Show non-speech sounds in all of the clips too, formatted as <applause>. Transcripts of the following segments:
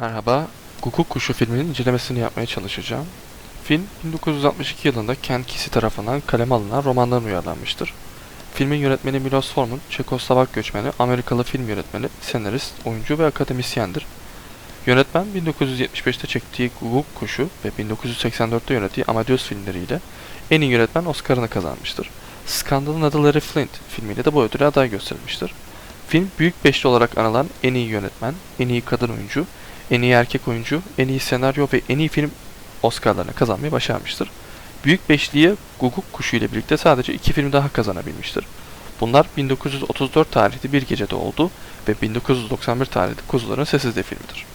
Merhaba, Guguk Kuşu filminin incelemesini yapmaya çalışacağım. Film 1962 yılında Ken Kesey tarafından kaleme alınan romandan uyarlanmıştır. Filmin yönetmeni Milos Forman, Çekoslovak göçmeni, Amerikalı film yönetmeni, senarist, oyuncu ve akademisyendir. Yönetmen 1975'te çektiği Guguk Kuşu ve 1984'te yönettiği Amadeus filmleriyle en iyi yönetmen Oscar'ını kazanmıştır. Skandal'ın adı Larry Flint filmiyle de bu ödüle aday gösterilmiştir. Film Büyük Beşli olarak anılan en iyi yönetmen, en iyi kadın oyuncu, en iyi erkek oyuncu, en iyi senaryo ve en iyi film Oscar'larını kazanmayı başarmıştır. Büyük Beşli'ye Guguk Kuşu ile birlikte sadece iki film daha kazanabilmiştir. Bunlar 1934 tarihli Bir Gecede oldu ve 1991 tarihli Kuzuların Sessizliği filmidir.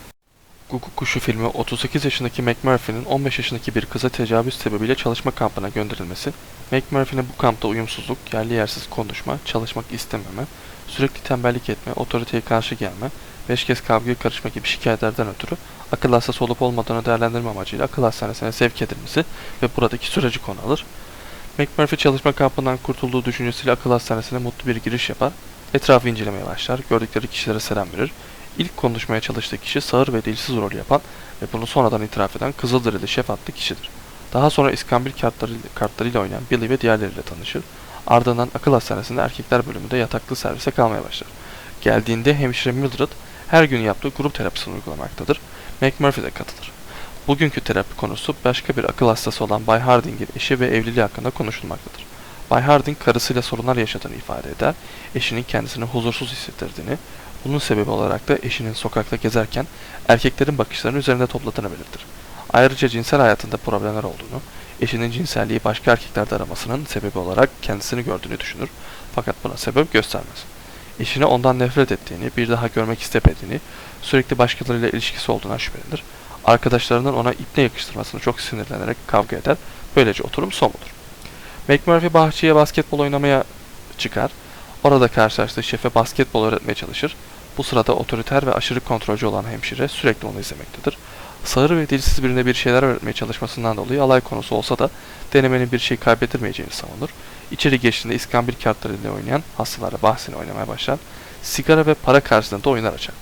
Guguk Kuşu filmi 38 yaşındaki McMurphy'nin 15 yaşındaki bir kıza tecavüz sebebiyle çalışma kampına gönderilmesi, McMurphy'nin bu kampta uyumsuzluk, yerli yersiz konuşma, çalışmak istememe, sürekli tembellik etme, otoriteye karşı gelme, beş kez kavgaya karışma gibi şikayetlerden ötürü akıl hastası olup olmadığını değerlendirme amacıyla akıl hastanesine sevk edilmesi ve buradaki süreci konu alır. McMurphy çalışma kampından kurtulduğu düşüncesiyle akıl hastanesine mutlu bir giriş yapar, etrafı incelemeye başlar, gördükleri kişilere selam verir, İlk konuşmaya çalıştığı kişi sağır ve dilsiz rol yapan ve bunu sonradan itiraf eden Kızılderili Şef adlı kişidir. Daha sonra iskambil kartlarıyla, kartlarıyla oynayan Billy ve diğerleriyle tanışır. Ardından akıl hastanesinde erkekler bölümünde yataklı servise kalmaya başlar. Geldiğinde hemşire Mildred her gün yaptığı grup terapisini uygulamaktadır. McMurphy de katılır. Bugünkü terapi konusu başka bir akıl hastası olan Bay Harding'in eşi ve evliliği hakkında konuşulmaktadır. Bay Harding karısıyla sorunlar yaşadığını ifade eder, eşinin kendisini huzursuz hissettirdiğini, bunun sebebi olarak da eşinin sokakta gezerken erkeklerin bakışlarını üzerinde topladığını belirtir. Ayrıca cinsel hayatında problemler olduğunu, eşinin cinselliği başka erkeklerde aramasının sebebi olarak kendisini gördüğünü düşünür fakat buna sebep göstermez. Eşine ondan nefret ettiğini, bir daha görmek istemediğini, sürekli başkalarıyla ilişkisi olduğuna şüphelenir. Arkadaşlarının ona ipne yakıştırmasını çok sinirlenerek kavga eder. Böylece oturum son bulur. McMurphy bahçeye basketbol oynamaya çıkar. Orada karşılaştığı şefe basketbol öğretmeye çalışır. Bu sırada otoriter ve aşırı kontrolcü olan hemşire sürekli onu izlemektedir. Sağır ve dilsiz birine bir şeyler öğretmeye çalışmasından dolayı alay konusu olsa da denemenin bir şey kaybettirmeyeceğini savunur. İçeri geçtiğinde iskambil kartlarıyla oynayan hastalara bahsini oynamaya başlar. Sigara ve para karşılığında oyunlar açar.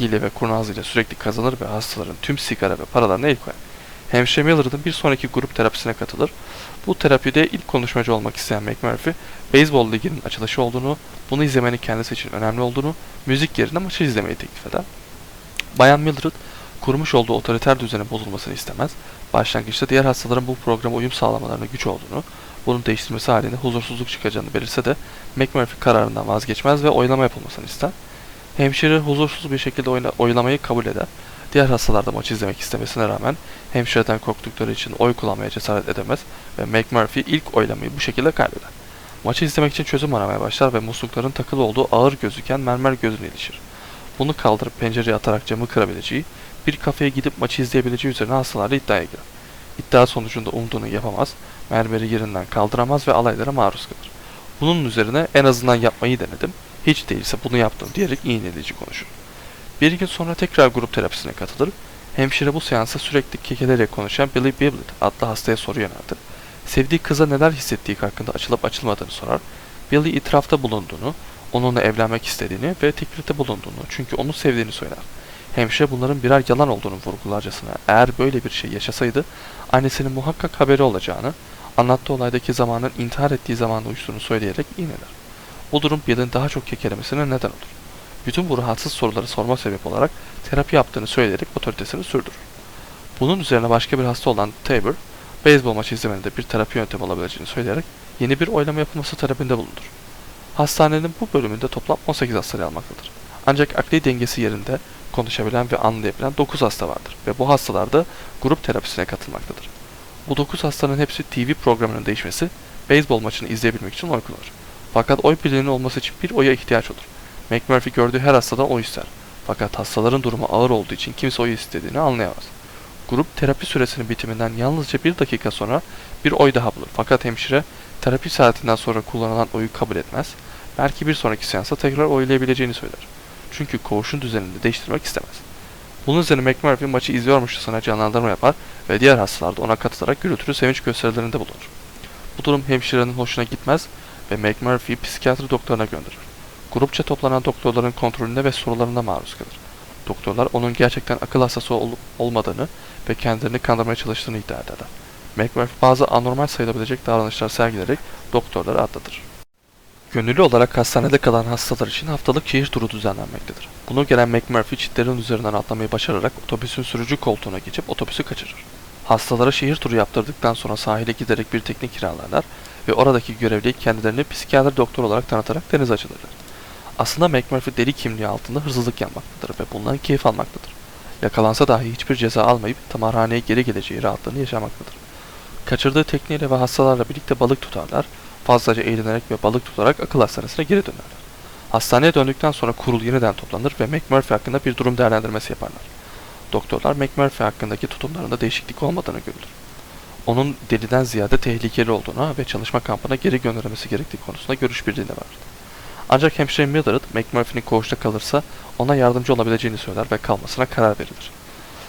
Hile ve kurnaz ile sürekli kazanır ve hastaların tüm sigara ve paralarına el koyar. Hemşire Miller'ın bir sonraki grup terapisine katılır. Bu terapide ilk konuşmacı olmak isteyen McMurphy, beyzbol liginin açılışı olduğunu, bunu izlemenin kendisi için önemli olduğunu, müzik yerine maçı izlemeyi teklif eder. Bayan Mildred, kurmuş olduğu otoriter düzenin bozulmasını istemez. Başlangıçta diğer hastaların bu programa uyum sağlamalarına güç olduğunu, bunun değiştirmesi halinde huzursuzluk çıkacağını belirse de McMurphy kararından vazgeçmez ve oylama yapılmasını ister. Hemşire huzursuz bir şekilde oyla- oylamayı kabul eder. Diğer hastalar da maçı izlemek istemesine rağmen hemşireden korktukları için oy kullanmaya cesaret edemez ve McMurphy ilk oylamayı bu şekilde kaybeder. Maçı izlemek için çözüm aramaya başlar ve muslukların takılı olduğu ağır gözüken mermer gözüne ilişir. Bunu kaldırıp pencereye atarak camı kırabileceği, bir kafeye gidip maçı izleyebileceği üzerine hastalarla iddiaya girer. İddia sonucunda umduğunu yapamaz, mermeri yerinden kaldıramaz ve alaylara maruz kalır. Bunun üzerine en azından yapmayı denedim, hiç değilse bunu yaptım diyerek iğneleyici konuşur. Bir gün sonra tekrar grup terapisine katılır. Hemşire bu seansa sürekli kekelerek konuşan Billy Biblet adlı hastaya soru yöneltir. Sevdiği kıza neler hissettiği hakkında açılıp açılmadığını sorar. Billy itirafta bulunduğunu, onunla evlenmek istediğini ve teklifte bulunduğunu çünkü onu sevdiğini söyler. Hemşire bunların birer yalan olduğunu vurgularcasına eğer böyle bir şey yaşasaydı annesinin muhakkak haberi olacağını, anlattığı olaydaki zamanın intihar ettiği zamanda uyuştuğunu söyleyerek iğneler. Bu durum Bill'in daha çok kekelemesine neden olur. Bütün bu rahatsız soruları sorma sebep olarak terapi yaptığını söyleyerek otoritesini sürdürür. Bunun üzerine başka bir hasta olan Tabor, beyzbol maçı izlemenin de bir terapi yöntemi olabileceğini söyleyerek yeni bir oylama yapılması talebinde bulunur. Hastanenin bu bölümünde toplam 18 hasta yer almaktadır. Ancak akli dengesi yerinde konuşabilen ve anlayabilen 9 hasta vardır ve bu hastalar da grup terapisine katılmaktadır. Bu 9 hastanın hepsi TV programının değişmesi, beyzbol maçını izleyebilmek için oy kullanır. Fakat oy birliğinin olması için bir oya ihtiyaç olur. McMurphy gördüğü her hastadan oy ister. Fakat hastaların durumu ağır olduğu için kimse oy istediğini anlayamaz. Grup terapi süresinin bitiminden yalnızca bir dakika sonra bir oy daha bulur. Fakat hemşire terapi saatinden sonra kullanılan oyu kabul etmez. Belki bir sonraki seansa tekrar oylayabileceğini söyler. Çünkü koğuşun düzenini değiştirmek istemez. Bunun üzerine McMurphy maçı izliyormuşçasına canlandırma yapar ve diğer hastalar da ona katılarak gürültülü sevinç gösterilerinde bulunur. Bu durum hemşirenin hoşuna gitmez ve McMurphy'yi psikiyatri doktoruna gönderir. Grupça toplanan doktorların kontrolünde ve sorularına maruz kalır. doktorlar onun gerçekten akıl hastası olup olmadığını ve kendilerini kandırmaya çalıştığını iddia ederler. McMurphy bazı anormal sayılabilecek davranışlar sergilerek doktorları atlatır. Gönüllü olarak hastanede kalan hastalar için haftalık şehir turu düzenlenmektedir. Bunu gelen McMurphy çitlerin üzerinden atlamayı başararak otobüsün sürücü koltuğuna geçip otobüsü kaçırır. Hastalara şehir turu yaptırdıktan sonra sahile giderek bir tekne kiralarlar ve oradaki görevliye kendilerini psikiyatr doktor olarak tanıtarak denize açılırlar. Aslında McMurphy deli kimliği altında hırsızlık yapmaktadır ve bundan keyif almaktadır. Yakalansa dahi hiçbir ceza almayıp tamarhaneye geri geleceği rahatlığını yaşamaktadır. Kaçırdığı tekneyle ve hastalarla birlikte balık tutarlar, fazlaca eğlenerek ve balık tutarak akıl hastanesine geri dönerler. Hastaneye döndükten sonra kurul yeniden toplanır ve McMurphy hakkında bir durum değerlendirmesi yaparlar. Doktorlar McMurphy hakkındaki tutumlarında değişiklik olmadığını görülür. Onun deliden ziyade tehlikeli olduğuna ve çalışma kampına geri gönderilmesi gerektiği konusunda görüş birliğine vardır. Ancak hemşire Mildred, McMurphy'nin koğuşta kalırsa ona yardımcı olabileceğini söyler ve kalmasına karar verilir.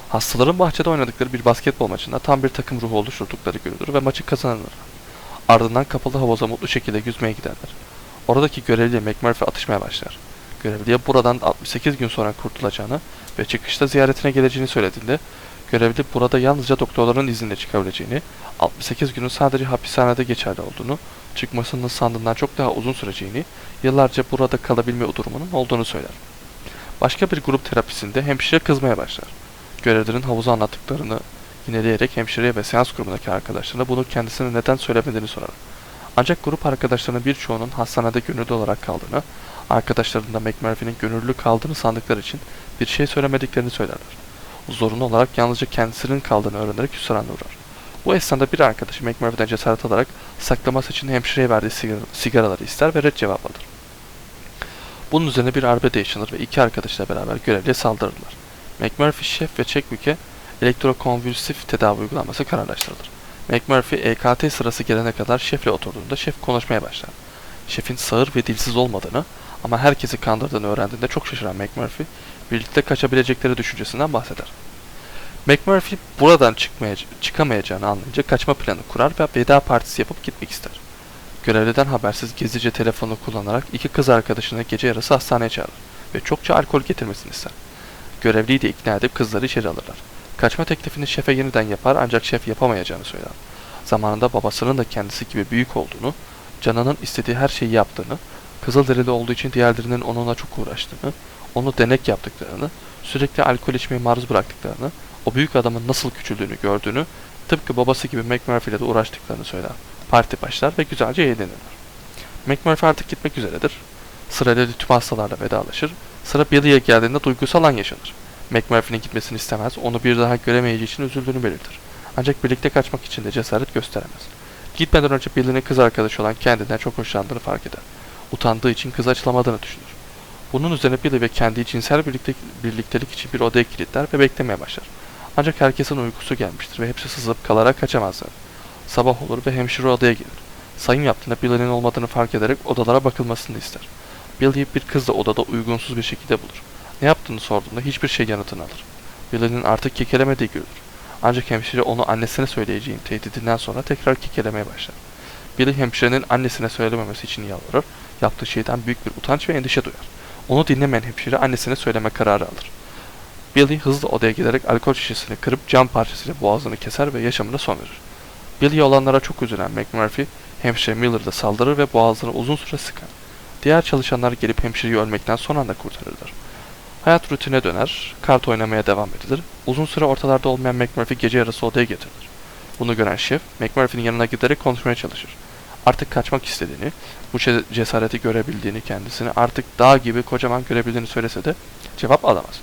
Hastaların bahçede oynadıkları bir basketbol maçında tam bir takım ruhu oluşturdukları görülür ve maçı kazanırlar. Ardından kapalı havuza mutlu şekilde yüzmeye giderler. Oradaki görevliye McMurphy atışmaya başlar. Görevliye buradan 68 gün sonra kurtulacağını ve çıkışta ziyaretine geleceğini söylediğinde görevli burada yalnızca doktorların izniyle çıkabileceğini, 68 günün sadece hapishanede geçerli olduğunu, çıkmasının sandığından çok daha uzun süreceğini, yıllarca burada kalabilme durumunun olduğunu söyler. Başka bir grup terapisinde hemşire kızmaya başlar. Görevlilerin havuza anlattıklarını yineleyerek hemşireye ve seans grubundaki arkadaşlarına bunu kendisine neden söylemediğini sorar. Ancak grup arkadaşlarının birçoğunun hastanede gönüllü olarak kaldığını, arkadaşlarının da McMurphy'nin gönüllü kaldığını sandıkları için bir şey söylemediklerini söylerler. Zorunlu olarak yalnızca kendisinin kaldığını öğrenerek hüsrana uğrar. Bu esnada bir arkadaşı McMurphy'den cesaret alarak saklaması için hemşireye verdiği sigara- sigaraları ister ve red cevap alır. Bunun üzerine bir arbede yaşanır ve iki arkadaşla beraber görevliye saldırırlar. McMurphy, şef ve Chadwick'e elektrokonvülsif tedavi uygulanması kararlaştırılır. McMurphy EKT sırası gelene kadar şefle oturduğunda şef konuşmaya başlar. Şefin sağır ve dilsiz olmadığını ama herkesi kandırdığını öğrendiğinde çok şaşıran McMurphy, birlikte kaçabilecekleri düşüncesinden bahseder. McMurphy buradan çıkmaya, çıkamayacağını anlayınca kaçma planı kurar ve veda partisi yapıp gitmek ister. Görevliden habersiz gizlice telefonu kullanarak iki kız arkadaşını gece yarısı hastaneye çağırır ve çokça alkol getirmesini ister. Görevliyi de ikna edip kızları içeri alırlar. Kaçma teklifini şefe yeniden yapar ancak şef yapamayacağını söyler. Zamanında babasının da kendisi gibi büyük olduğunu, canının istediği her şeyi yaptığını, Kızılderili olduğu için diğerlerinin onunla çok uğraştığını, onu denek yaptıklarını, sürekli alkol içmeye maruz bıraktıklarını, o büyük adamın nasıl küçüldüğünü gördüğünü, tıpkı babası gibi McMurphy ile de uğraştıklarını söyler. Parti başlar ve güzelce eğlenirler. McMurphy artık gitmek üzeredir. Sırayla tüm hastalarla vedalaşır. Sıra Billy'e geldiğinde duygusal an yaşanır. McMurphy'nin gitmesini istemez, onu bir daha göremeyeceği için üzüldüğünü belirtir. Ancak birlikte kaçmak için de cesaret gösteremez. Gitmeden önce Billy'nin kız arkadaşı olan kendinden çok hoşlandığını fark eder. Utandığı için kızı açılamadığını düşünür. Bunun üzerine Billy ve kendi cinsel birlikte, birliktelik için bir odaya kilitler ve beklemeye başlar. Ancak herkesin uykusu gelmiştir ve hepsi sızıp kalarak kaçamazlar. Sabah olur ve hemşire odaya gelir. Sayım yaptığında Billy'nin olmadığını fark ederek odalara bakılmasını ister. Billy'yi bir kızla odada uygunsuz bir şekilde bulur. Ne yaptığını sorduğunda hiçbir şey yanıtını alır. Billy'nin artık kekelemediği görülür. Ancak hemşire onu annesine söyleyeceğini tehdidinden sonra tekrar kekelemeye başlar. Billy hemşirenin annesine söylememesi için yalvarır, yaptığı şeyden büyük bir utanç ve endişe duyar. Onu dinlemeyen hemşire annesine söyleme kararı alır. Billy hızlı odaya giderek alkol şişesini kırıp cam parçasıyla boğazını keser ve yaşamına son verir. Billy'ye olanlara çok üzülen McMurphy, hemşire Miller'da saldırır ve boğazını uzun süre sıkar. Diğer çalışanlar gelip hemşireyi ölmekten son anda kurtarırlar. Hayat rutine döner, kart oynamaya devam edilir. Uzun süre ortalarda olmayan McMurphy gece yarısı odaya getirilir. Bunu gören şef, McMurphy'nin yanına giderek konuşmaya çalışır. Artık kaçmak istediğini, bu ce- cesareti görebildiğini kendisini artık dağ gibi kocaman görebildiğini söylese de cevap alamaz.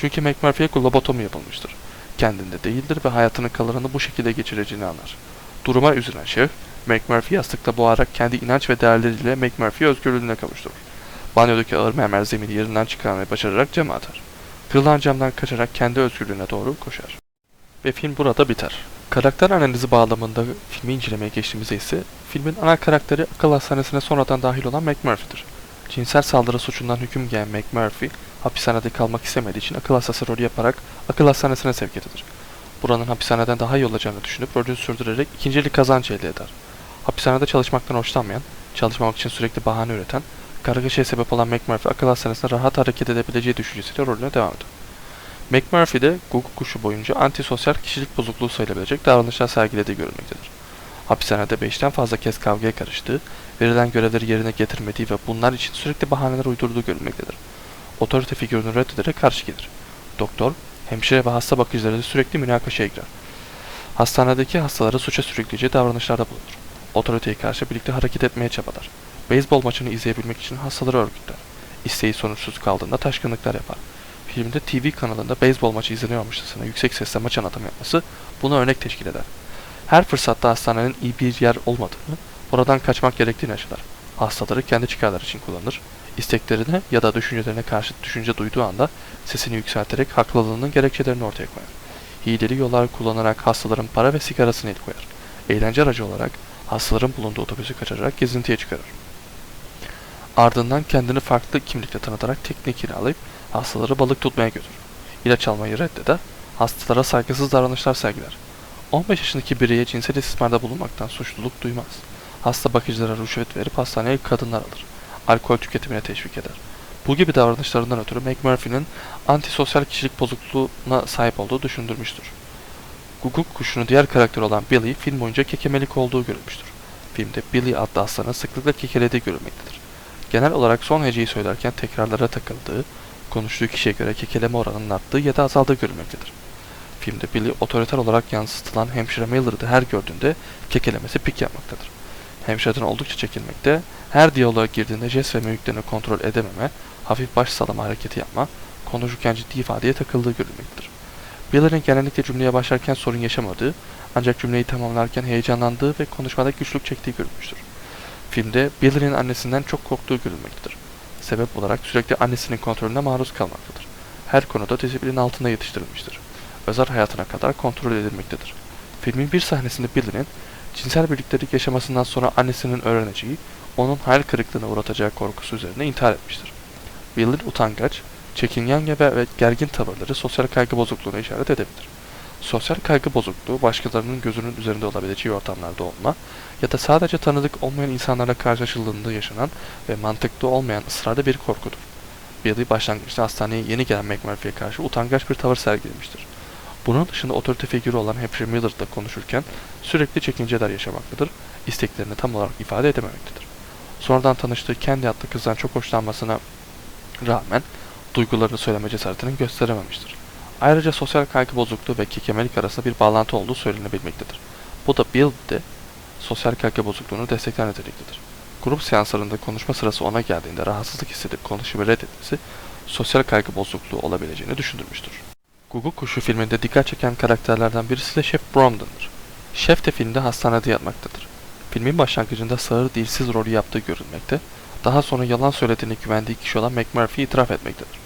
Çünkü McMurphy'ye lobotomi yapılmıştır. Kendinde değildir ve hayatının kalanını bu şekilde geçireceğini anlar. Duruma üzülen şef, McMurphy yastıkla boğarak kendi inanç ve değerleriyle McMurphy'yi özgürlüğüne kavuşturur. Banyodaki ağır mermer zemini yerinden çıkarmayı başararak cama atar. Kırılan camdan kaçarak kendi özgürlüğüne doğru koşar. Ve film burada biter. Karakter analizi bağlamında filmi incelemeye geçtiğimizde ise filmin ana karakteri akıl hastanesine sonradan dahil olan McMurphy'dir. Cinsel saldırı suçundan hüküm giyen McMurphy, hapishanede kalmak istemediği için akıl hastası rolü yaparak akıl hastanesine sevk edilir. Buranın hapishaneden daha iyi olacağını düşünüp rolünü sürdürerek ikincilik kazanç elde eder. Hapishanede çalışmaktan hoşlanmayan, çalışmamak için sürekli bahane üreten, kargaşaya sebep olan McMurphy akıl hastanesinde rahat hareket edebileceği düşüncesiyle rolüne devam eder. McMurphy de Google kuşu boyunca antisosyal kişilik bozukluğu sayılabilecek davranışlar sergilediği görülmektedir. Hapishanede 5'ten fazla kez kavgaya karıştığı, verilen görevleri yerine getirmediği ve bunlar için sürekli bahaneler uydurduğu görülmektedir. Otorite figürünü reddederek karşı gelir. Doktor, hemşire ve hasta bakıcıları sürekli münakaşaya girer. Hastanedeki hastaları suça sürükleyici davranışlarda bulunur. Otoriteye karşı birlikte hareket etmeye çabalar. Beyzbol maçını izleyebilmek için hastaları örgütler. İsteği sonuçsuz kaldığında taşkınlıklar yapar. Filmde TV kanalında beyzbol maçı izleniyormuşçasına yüksek sesle maç anlatımı yapması buna örnek teşkil eder. Her fırsatta hastanenin iyi bir yer olmadığını, buradan kaçmak gerektiğini açıklar. Hastaları kendi çıkarları için kullanır. İsteklerine ya da düşüncelerine karşı düşünce duyduğu anda sesini yükselterek haklılığının gerekçelerini ortaya koyar. Hileli yollar kullanarak hastaların para ve sigarasını el koyar. Eğlence aracı olarak hastaların bulunduğu otobüsü kaçırarak gezintiye çıkarır. Ardından kendini farklı kimlikle tanıtarak tekne kiralayıp hastaları balık tutmaya götürür. İlaç almayı reddeder, hastalara saygısız davranışlar sergiler. 15 yaşındaki bireye cinsel istismarda bulunmaktan suçluluk duymaz. Hasta bakıcılara rüşvet verip hastaneye kadınlar alır. Alkol tüketimine teşvik eder. Bu gibi davranışlarından ötürü McMurphy'nin antisosyal kişilik bozukluğuna sahip olduğu düşündürmüştür. Guguk kuşunun diğer karakteri olan Billy film boyunca kekemelik olduğu görülmüştür. Filmde Billy adlı aslanın sıklıkla kekelediği görülmektedir. Genel olarak son heceyi söylerken tekrarlara takıldığı, konuştuğu kişiye göre kekeleme oranının arttığı ya da azaldığı görülmektedir. Filmde Billy otoriter olarak yansıtılan hemşire Miller'ı her gördüğünde kekelemesi pik yapmaktadır. Hemşireden oldukça çekinmekte, her diyaloğa girdiğinde jest ve mimiklerini kontrol edememe, hafif baş sallama hareketi yapma, konuşurken ciddi ifadeye takıldığı görülmektedir. Biller'in genellikle cümleye başlarken sorun yaşamadığı, ancak cümleyi tamamlarken heyecanlandığı ve konuşmada güçlük çektiği görülmüştür. Filmde Biller'in annesinden çok korktuğu görülmektedir. Sebep olarak sürekli annesinin kontrolüne maruz kalmaktadır. Her konuda disiplin altında yetiştirilmiştir. Özel hayatına kadar kontrol edilmektedir. Filmin bir sahnesinde Biller'in cinsel birliktelik yaşamasından sonra annesinin öğreneceği, onun hayal kırıklığına uğratacağı korkusu üzerine intihar etmiştir. Biller utangaç, çekingen ve gergin tavırları sosyal kaygı bozukluğuna işaret edebilir. Sosyal kaygı bozukluğu başkalarının gözünün üzerinde olabileceği ortamlarda olma ya da sadece tanıdık olmayan insanlarla karşılaşıldığında yaşanan ve mantıklı olmayan ısrarlı bir korkudur. Billy başlangıçta hastaneye yeni gelen McMurphy'ye karşı utangaç bir tavır sergilemiştir. Bunun dışında otorite figürü olan hemşire Miller'la konuşurken sürekli çekinceler yaşamaktadır, isteklerini tam olarak ifade edememektedir. Sonradan tanıştığı kendi adlı kızdan çok hoşlanmasına rağmen duygularını söyleme cesaretini gösterememiştir. Ayrıca sosyal kaygı bozukluğu ve kekemelik arasında bir bağlantı olduğu söylenebilmektedir. Bu da Bill'de sosyal kaygı bozukluğunu destekler niteliktedir. Grup seanslarında konuşma sırası ona geldiğinde rahatsızlık hissedip konuşmayı reddetmesi sosyal kaygı bozukluğu olabileceğini düşündürmüştür. Google Kuşu filminde dikkat çeken karakterlerden birisi de Chef Bromden'dır. Chef de filmde hastanede yatmaktadır. Filmin başlangıcında sağır dilsiz rolü yaptığı görülmekte, daha sonra yalan söylediğine güvendiği kişi olan McMurphy itiraf etmektedir.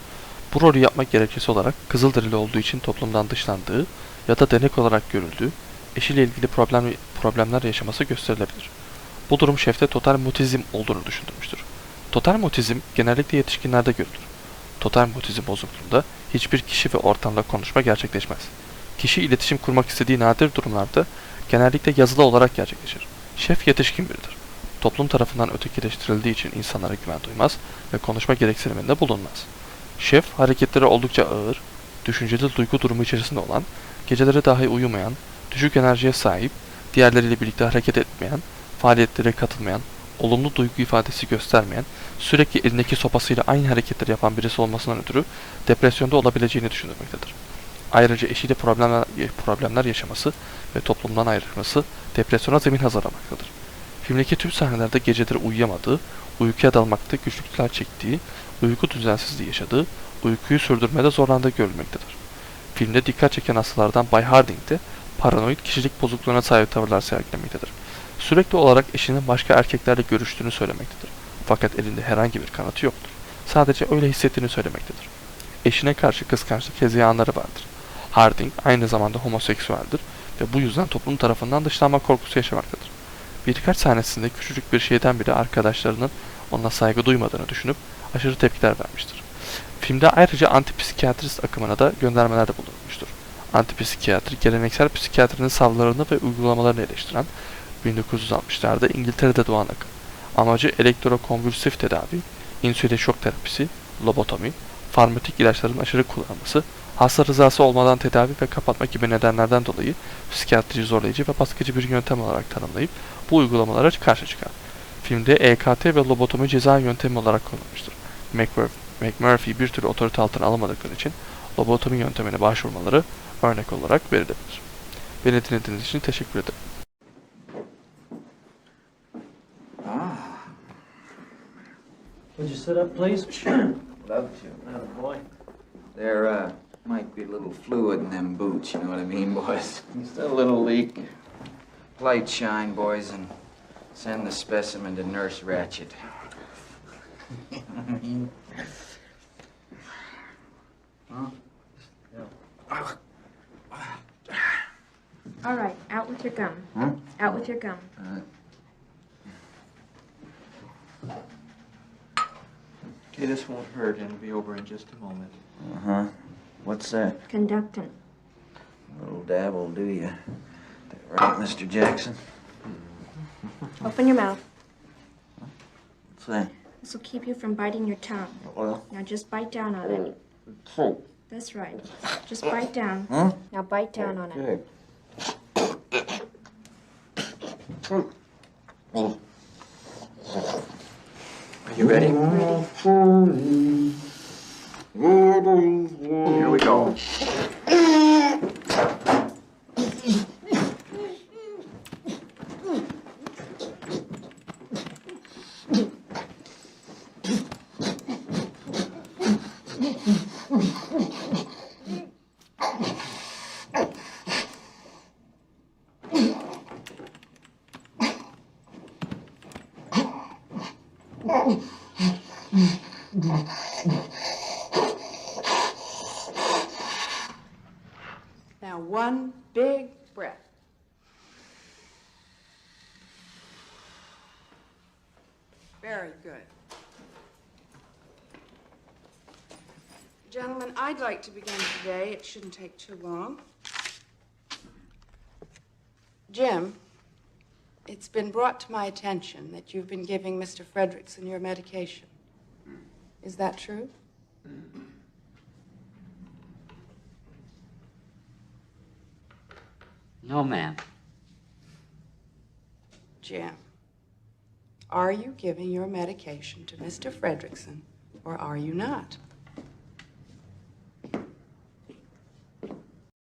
Bu rolü yapmak gerekçesi olarak Kızılderili olduğu için toplumdan dışlandığı ya da denek olarak görüldüğü, eşiyle ilgili problem, problemler yaşaması gösterilebilir. Bu durum şefte total mutizm olduğunu düşündürmüştür. Total mutizm genellikle yetişkinlerde görülür. Total mutizm bozukluğunda hiçbir kişi ve ortamda konuşma gerçekleşmez. Kişi iletişim kurmak istediği nadir durumlarda genellikle yazılı olarak gerçekleşir. Şef yetişkin biridir. Toplum tarafından ötekileştirildiği için insanlara güven duymaz ve konuşma gereksiniminde bulunmaz. Şef hareketleri oldukça ağır, düşünceli duygu durumu içerisinde olan, geceleri dahi uyumayan, düşük enerjiye sahip, diğerleriyle birlikte hareket etmeyen, faaliyetlere katılmayan, olumlu duygu ifadesi göstermeyen, sürekli elindeki sopasıyla aynı hareketleri yapan birisi olmasından ötürü depresyonda olabileceğini düşünülmektedir. Ayrıca eşiyle problemler, problemler yaşaması ve toplumdan ayrılması depresyona zemin hazırlamaktadır. Filmdeki tüm sahnelerde geceleri uyuyamadığı, uykuya dalmakta güçlükler çektiği, uyku düzensizliği yaşadığı, uykuyu sürdürmede zorlandığı görülmektedir. Filmde dikkat çeken hastalardan Bay Harding de paranoid kişilik bozukluğuna sahip tavırlar sergilemektedir. Sürekli olarak eşinin başka erkeklerle görüştüğünü söylemektedir. Fakat elinde herhangi bir kanıtı yoktur. Sadece öyle hissettiğini söylemektedir. Eşine karşı kıskançlık hezeyanları vardır. Harding aynı zamanda homoseksüeldir ve bu yüzden toplum tarafından dışlanma korkusu yaşamaktadır. Birkaç sahnesinde küçücük bir şeyden bile arkadaşlarının ona saygı duymadığını düşünüp aşırı tepkiler vermiştir. Filmde ayrıca antipsikiyatrist akımına da göndermelerde bulunmuştur. Antipsikiyatri, geleneksel psikiyatrinin savlarını ve uygulamalarını eleştiren 1960'larda İngiltere'de doğan akım. Amacı elektrokonvülsif tedavi, insülin şok terapisi, lobotomi, farmatik ilaçların aşırı kullanılması, Hasta rızası olmadan tedavi ve kapatmak gibi nedenlerden dolayı psikiyatriyi zorlayıcı ve baskıcı bir yöntem olarak tanımlayıp bu uygulamalara karşı çıkar. Filmde EKT ve lobotomi ceza yöntemi olarak kullanılmıştır. McMurphy, McMurphy bir türlü otorite altına alamadıkları için lobotomi yöntemine başvurmaları örnek olarak verilebilir. Beni dinlediğiniz için teşekkür ederim. Would you sit up, please? <coughs> Love to. Oh, boy. There, uh, might be a little fluid in them boots, you know what I mean, <laughs> boys? Just a little leak. Light shine, boys, and send the specimen to Nurse Ratchet. <laughs> All right, out with your gum. Huh? Out with your gum. Okay, this won't hurt and it'll be over in just a moment. Uh-huh. What's that? Conductant. A little dabble, do you? Right, Mr. Jackson? Open your mouth. What's that? This will keep you from biting your tongue. Well, Now just bite down on it. That's right. Just bite down. Huh? Now bite down on it. Are you ready? Here good. Gentlemen, I'd like to begin today. It shouldn't take too long. Jim, it's been brought to my attention that you've been giving Mr. Fredrickson your medication. Is that true? No, ma'am. Jim, are you giving your medication to Mr. Fredrickson or are you not?